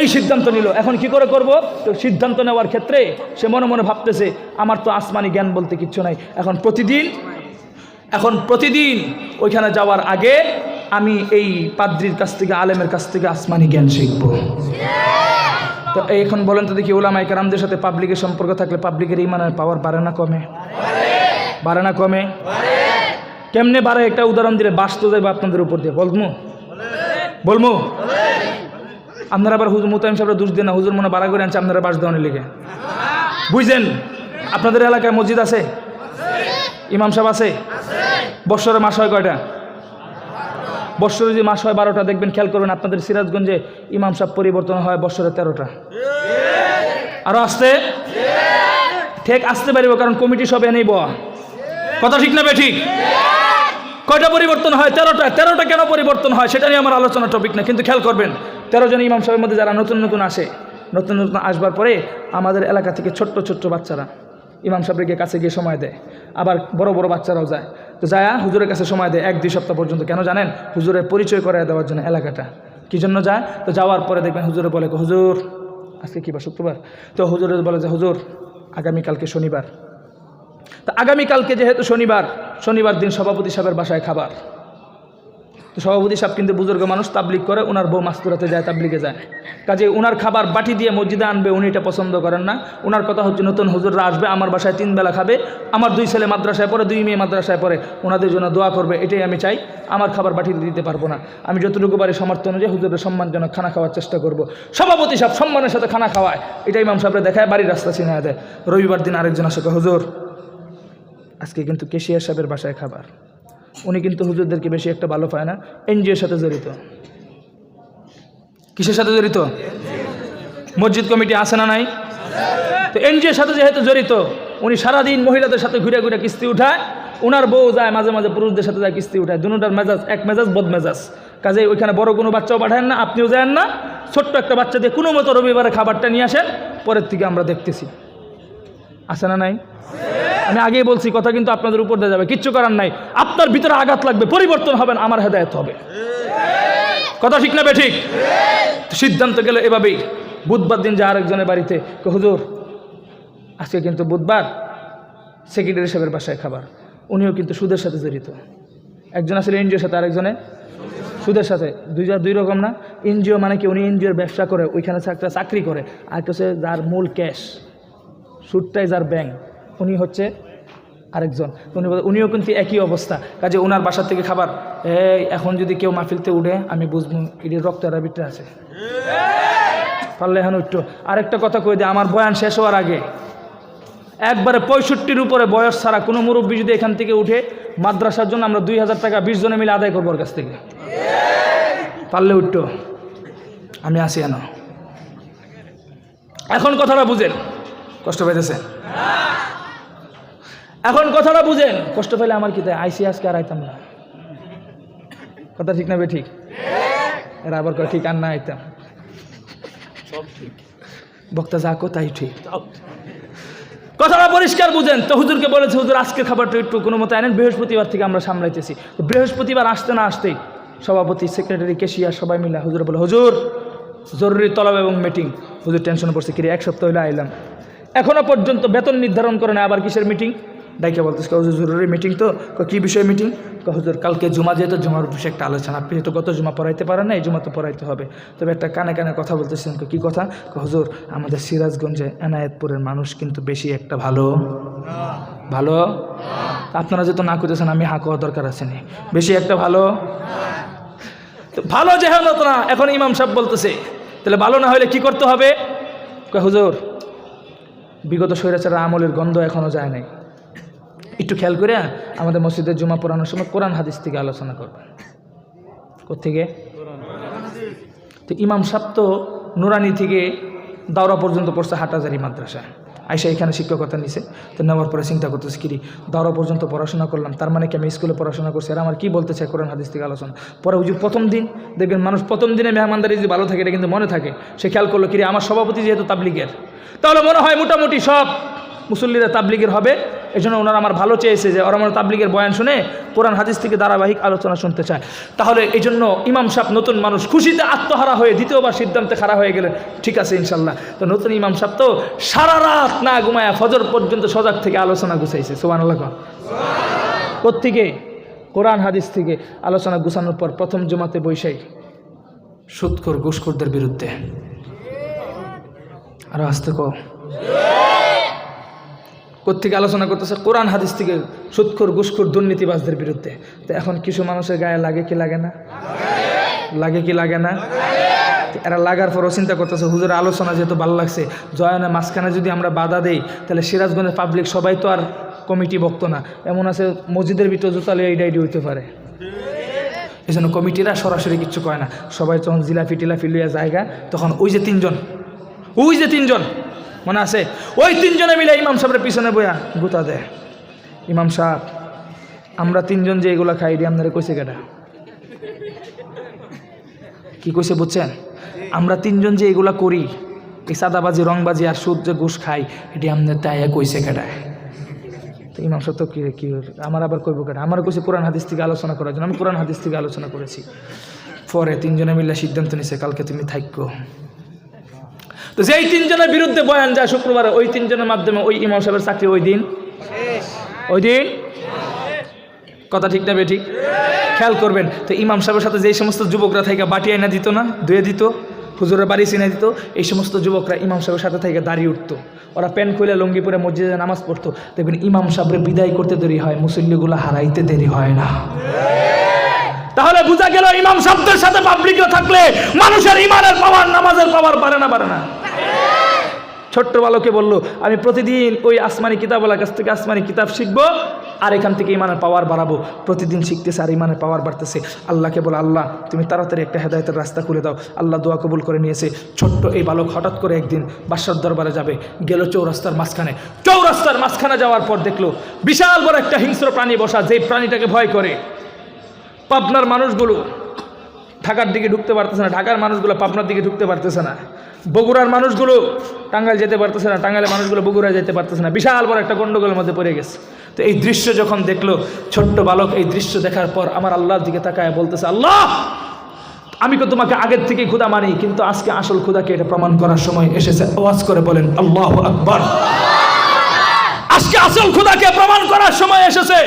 এই সিদ্ধান্ত নিল। এখন কি করে করব? তো সিদ্ধান্ত নেওয়ার ক্ষেত্রে সে মনে মনে ভাবতেছে, আমার তো আসমানি জ্ঞান বলতে কিচ্ছু নাই। এখন প্রতিদিন এখন প্রতিদিন ওইখানে যাওয়ার আগে আমি এই পাদ্রির কাছ থেকে, আলেমের কাছ থেকে আসমানি জ্ঞান শিখব। তো এখন বলেন তো দেখি ওলামাই কারামদের সাথে পাবলিকের সম্পর্ক থাকলে পাবলিকের ইমানের পাওয়ার বাড়ে না কমে? বাড়ে না কমে? কেমনে বাড়ে? একটা উদাহরণ দিলে বাস তো যাবে আপনাদের উপর দিয়ে। বলব বলব আপনারা আবার হুজুর মোতায়েম সাহেবরা দোষ দেন না, হুজুর মনে বাড়া করে আনছে, আপনারা বাস দেওয়ানি লিখে। বুঝছেন? আপনাদের এলাকায় মসজিদ আছে? ইমাম সাহেব আছে? বৎসরে মাস হয় কয়টা? বৎসরে যদি মাস হয় বারোটা, দেখবেন খেয়াল করবেন আপনাদের সিরাজগঞ্জে ইমাম সাহেব পরিবর্তন হয় বৎসরে তেরোটা। আরও আসতে? ঠিক আসতে পারিব, কারণ কমিটি সব এনেই বয়া কথা ঠিক না বে ঠিক? কয়টা পরিবর্তন হয়? তেরোটা। তেরোটা কেন পরিবর্তন হয়? সেটা নিয়ে আমার আলোচনা টপিক না, কিন্তু খেয়াল করবেন। তেরো জন ইমাম সাহেবের মধ্যে যারা নতুন নতুন আসে, নতুন নতুন আসবার পরে আমাদের এলাকা থেকে ছোট্ট ছোট্ট বাচ্চারা ইমাম সাহেবের কাছে গিয়ে সময় দেয়। আবার বড় বড় বাচ্চারাও যায়। তো যায় হুজুরের কাছে সময় দেয় এক দুই সপ্তাহ পর্যন্ত। কেন জানেন? হুজুরের পরিচয় করে দেওয়ার জন্য এলাকাটা। কী জন্য যায়? তো যাওয়ার পরে দেখবেন হুজুরে বলে হুজুর, আজকে কী বা শুক্রবার? তো হুজুরে বলে যে, হুজুর আগামীকালকে শনিবার। তো আগামীকালকে যেহেতু শনিবার শনিবার দিন সভাপতি সাহেবের বাসায় খাবার। তো সভাপতি সাহেব কিন্তু বুজুর্গ মানুষ তাবলিক করে ওনার বউ মাস্তুরাতে যায় তাবলিকে যায়। কাজে ওনার খাবার বাটি দিয়ে মসজিদে আনবে, উনি এটা পছন্দ করেন না। ওনার কথা হচ্ছে, নতুন হুজুররা আসবে, আমার বাসায় তিন বেলা খাবে, আমার দুই ছেলে মাদ্রাসায় পড়ে, দুই মেয়ে মাদ্রাসায় পড়ে ওনাদের জন্য দোয়া করবে, এটাই আমি চাই, আমার খাবার বাটিতে দিতে পারব না। আমি যতটুকু পারি সমর্থ অনুযায়ী হুজুরের সম্মানজনক খানা খাওয়ার চেষ্টা করব। সভাপতি সাহেব সম্মানের সাথে খানা খাওয়ায়, এটা ইমাম সাহেবরা দেখায়, বাড়ির রাস্তা চিনে দেয়। রবিবার দিন আরেকজন আসে হুজুর, আজকে কিন্তু কেশিয়ার সাহেবের বাসায় খাবার। উনি কিন্তু হুজুরদেরকে বেশি একটা ভালো পায় না, এনজিওর সাথে জড়িত। কিসের সাথে জড়িত? মসজিদ কমিটি আছে না নাই? তো এনজিওর সাথে যেহেতু জড়িত, উনি সারাদিন মহিলাদের সাথে ঘুরে ঘুরে কিস্তি উঠায় ওনার বউ যায়, মাঝে মাঝে পুরুষদের সাথে যায় কিস্তি উঠায়। দুটার মেজাজ এক মেজাজ, বদ মেজাজ। কাজে ওইখানে বড় কোনো বাচ্চাও পাঠায় না, আপনিও যান না। ছোট্ট একটা বাচ্চা দিয়ে কোনো মতো রবিবারে খাবারটা নিয়ে আসেন, পরের থেকে আমরা দেখতেছি। আছে না নাই? আমি আগেই বলছি, কথা কিন্তু আপনাদের উপর দিয়ে যাবে। কিচ্ছু করার নাই। আপনার ভিতরে আঘাত লাগবে, পরিবর্তন হবেন আমার হেদায়ত হবে। কথা ঠিক না ঠিক? সিদ্ধান্ত গেল এভাবেই। বুধবার দিন যা আরেকজনের বাড়িতে হুজুর, আজকে কিন্তু বুধবার সেক্রেটারি সাহেবের বাসায় খাবার। উনিও কিন্তু সুদের সাথে জড়িত। একজন আসলে এনজিওর সাথে, আরেকজনে সুদের সাথে। দুই দুই রকম না? এনজিও মানে কি, উনি এনজিওর ব্যবসা করে, ওইখানে একটা চাকরি করে। আর হচ্ছে যার মূল ক্যাশ, সুদটাই যার ব্যাংক উনি হচ্ছে আরেকজন। উনি উনিও কিন্তু একই অবস্থা। কাজে ওনার বাসা থেকে খাবার এখন যদি কেউ মাহফিলতে উঠে, আমি বুঝব এটির রক্ত রাবিটা আছে। পারলে এখন একটু আরেকটা কথা কই দিই আমার বয়ান শেষ হওয়ার আগে। একবারে পঁয়ষট্টির উপরে বয়স ছাড়া কোনো মুরব্বী যদি এখান থেকে উঠে মাদ্রাসার জন্য আমরা দুই হাজার টাকা বিশ জনে মিলে আদায় করব ওর কাছ থেকে। পারলে উঠতো। আমি আসি এখন কথাটা বুঝেন। কষ্ট পাইতেছেন? এখন কথাটা বুঝেন। কষ্ট পেলে আমার কি তাই আইসি আজকে আর আইতাম না। কথা ঠিক না বে ঠিক? এরা আবার ঠিক আর না আইতাম। বক্তা, যা কো তাই ঠিক। কথাটা পরিষ্কার বুঝেন। তো হুজুরকে বলেছে, হুজুর আজকে খাবারটা একটু কোনো মতো আনেন। বৃহস্পতিবার থেকে আমরা সামলাইতেছি। বৃহস্পতিবার আসতে না আসতেই সভাপতি, সেক্রেটারি কেশিয়ার সবাই মিলে হুজুর বলে, হুজুর, জরুরি তলব এবং মিটিং। হুজুর টেনশন পড়ছে কিরে, এক সপ্তাহ হলে আইলাম। এখনও পর্যন্ত বেতন নির্ধারণ করে না আবার কিসের মিটিং? ডাইকে বলতেছে, হুজুর, জরুরি মিটিং তো? কি বিষয়ে মিটিং হুজুর, কালকে জুমা যেহেতু, জুমার বিষয়ে একটা আলোচনা। আপনি যেহেতু গত জুমা পড়াইতে পারেন না এই জুমা তো পড়াইতে হবে। তবে একটা কানে কানে কথা বলতেছেন। কি কথা? হুজুর, আমাদের সিরাজগঞ্জে এনায়েতপুরের মানুষ কিন্তু বেশি একটা ভালো। ভালো? আপনারা যেহেতু না করতেছেন আমি হাঁ করার দরকার আছে নি। বেশি একটা ভালো? তো ভালো যেহেতু না, এখন ইমাম সাহেব বলতেছে। তাহলে ভালো না হলে কি করতে হবে? হুজুর, বিগত স্বৈরাচারের আমলের গন্ধ এখনও যায় নাই। একটু খেয়াল করে আমাদের মসজিদের জুমা পড়ানোর সময় কোরআন হাদিস থেকে আলোচনা করবেন। কোথেকে তো ইমাম সাহেব তো নুরানি থেকে দাওরা পর্যন্ত পড়ছে হাটাজারি মাদ্রাসায়। আইসা এখানে শিক্ষকতা নিছে। তো নেওয়ার পরে চিন্তা করতেছে, কিরি, দাওরা পর্যন্ত পড়াশোনা করলাম, তার মানে কি আমি স্কুলে পড়াশোনা করছি? আর আমার কী বলতে চাই কোরআন হাদিস থেকে আলোচনা? পরে হুজুর প্রথম দিন, দেখবেন মানুষ প্রথম দিনে মেহমানদারি যদি ভালো থাকে, এটা কিন্তু মনে থাকে। সে খেয়াল করল, কিরে, আমার সভাপতি যেহেতু তাবলিগের, তাহলে মনে হয় মোটামুটি সব মুসল্লিরা তাবলিগের হবে এই জন্য ওনারা আমার ভালো চেয়েছে যে ওরা আমার তাবলিগের বয়ান শুনে কোরআন হাদিস থেকে ধারাবাহিক আলোচনা শুনতে চায়। তাহলে এই জন্য ইমাম সাহেব নতুন মানুষ খুশিতে আত্মহারা হয়ে দ্বিতীয়বার সিদ্ধান্তে খাড়া হয়ে গেলেন। ঠিক আছে ইনশাল্লাহ তো নতুন ইমাম সাহেব তো সারা রাত না ঘুমায়া ফজর পর্যন্ত সজাগ থেকে আলোচনা গুছাইছে। সোবান আল্লাহ কোরআন হাদিস থেকে আলোচনা গুছানোর পর প্রথম জমাতে বৈশাই সুৎকর ঘুষখোরদের বিরুদ্ধে। আরও আসতে কো কোথেকে আলোচনা করতেছে কোরআন হাদিস থেকে সুৎখোর ঘুষখোর দুর্নীতিবাজদের বিরুদ্ধে। তো এখন কিছু মানুষের গায়ে লাগে কি লাগে না? লাগে কি লাগে না? এরা লাগার পরও চিন্তা করতেছে, হুজুর, আলোচনা যেহেতু ভালো লাগছে, জয়নের মাঝখানে যদি আমরা বাধা দেই, তাহলে সিরাজগঞ্জের পাবলিক সবাই তো আর কমিটি বক্ত না। এমন আছে, মসজিদের ভিতরে জুতালে এই ডাইডি হইতে পারে। এই জন্য কমিটিরা সরাসরি কিচ্ছু কয় না। সবাই যখন জিলাফি টিলাফি লইয়া জায়গা তখন ওই যে তিনজন, ওই যে তিনজন মনে আছে? ওই তিনজনে মিলে ইমাম সাহেবের পিছনে বইয়া গুতা দেয়। ইমাম সাহেব, আমরা তিনজন যে এগুলা খাই দিয়ে আপনারা কইছে কেটা কি কইছে বুঝছেন? আমরা তিনজন যে এগুলা করি, এই সাদাবাজি রংবাজি আর সুদ যে ঘুষ খাই, এটি আপনার তাই কইছে কেটায় তো ইমাম সাহেব তো কি কি আমার আবার কইব কেন আমার কইছে কোরআন হাদিস থেকে আলোচনা করার জন্য। আমি কোরআন হাদিস থেকে আলোচনা করেছি। পরে তিনজনে মিলে সিদ্ধান্ত নিছে, কালকে তুমি থাকো তো যেই তিনজনের বিরুদ্ধে বয়ান যায় শুক্রবারে, ওই তিনজনের মাধ্যমে ওই ইমাম সাহেবের চাকরি ওই দিন? ওই দিন? কথা ঠিক না বে ঠিক? খেয়াল করবেন, তো ইমাম সাহেবের সাথে যেই সমস্ত যুবকরা থেকে বাটি আইনা দিত না, ধুয়ে দিত, হুজুরের বাড়ি চিনে দিত, এই সমস্ত যুবকরা ইমাম সাহেবের সাথে থেকে দাঁড়িয়ে উঠতো। ওরা প্যান্ট খুলে লঙ্গি পরে মসজিদে নামাজ পড়তো। দেখবেন ইমাম সাহেবের বিদায় করতে দেরি হয়, মুসল্লিগুলো হারাইতে দেরি হয় না। তাহলে বোঝা গেল ইমাম শব্দের সাথে পাবলিকও থাকলে মানুষের ইমানের পাওয়ার, নামাজের পাওয়ার পারে না পারে না। ছোট্ট বালকে বলল, আমি প্রতিদিন ওই আসমানি কিতাবওয়ালার কাছ থেকে আসমানি কিতাব শিখব আর এখান থেকে ইমানের পাওয়ার বাড়াবো। প্রতিদিন শিখতেছে আর ইমানের পাওয়ার বাড়তেছে। আল্লাহকে বলে, আল্লাহ, তুমি তাড়াতাড়ি একটা হেদায়তের রাস্তা খুলে দাও। আল্লাহ দোয়া কবুল করে নিয়েছে। ছোট্ট এই বালক হঠাৎ করে একদিন বাদশার দরবারে যাবে। গেল চৌরাস্তার মাঝখানে। চৌরাস্তার মাঝখানে যাওয়ার পর দেখল, বিশাল বড় একটা হিংস্র প্রাণী বসা, যেই প্রাণীটাকে ভয় করে। পাবনার মানুষগুলো ঢাকার দিকে ঢুকতে পারতেছে না। ঢাকার মানুষগুলো পাবনার দিকে ঢুকতে পারতেছে না। বগুড়ার মানুষগুলো টাঙ্গাইল যেতে পারতেছে না, টাঙ্গাইলের মানুষগুলো বগুড়ায় যেতে পারতেছে না। বিশাল বড় একটা গন্ডগোলের মধ্যে পড়ে গেছে। তো এই দৃশ্য যখন দেখল, ছোট্ট বালক এই দৃশ্য দেখার পর আমার আল্লাহর দিকে তাকায় বলতেছে, আল্লাহ, আমি তো তোমাকে আগের থেকে ক্ষুদা মানি, কিন্তু আজকে আসল ক্ষুদাকে এটা প্রমাণ করার সময় এসেছে। আওয়াজ করে বলেন, আল্লাহ আকবর। আজকে আসল ক্ষুদাকে প্রমাণ করার সময় এসেছে।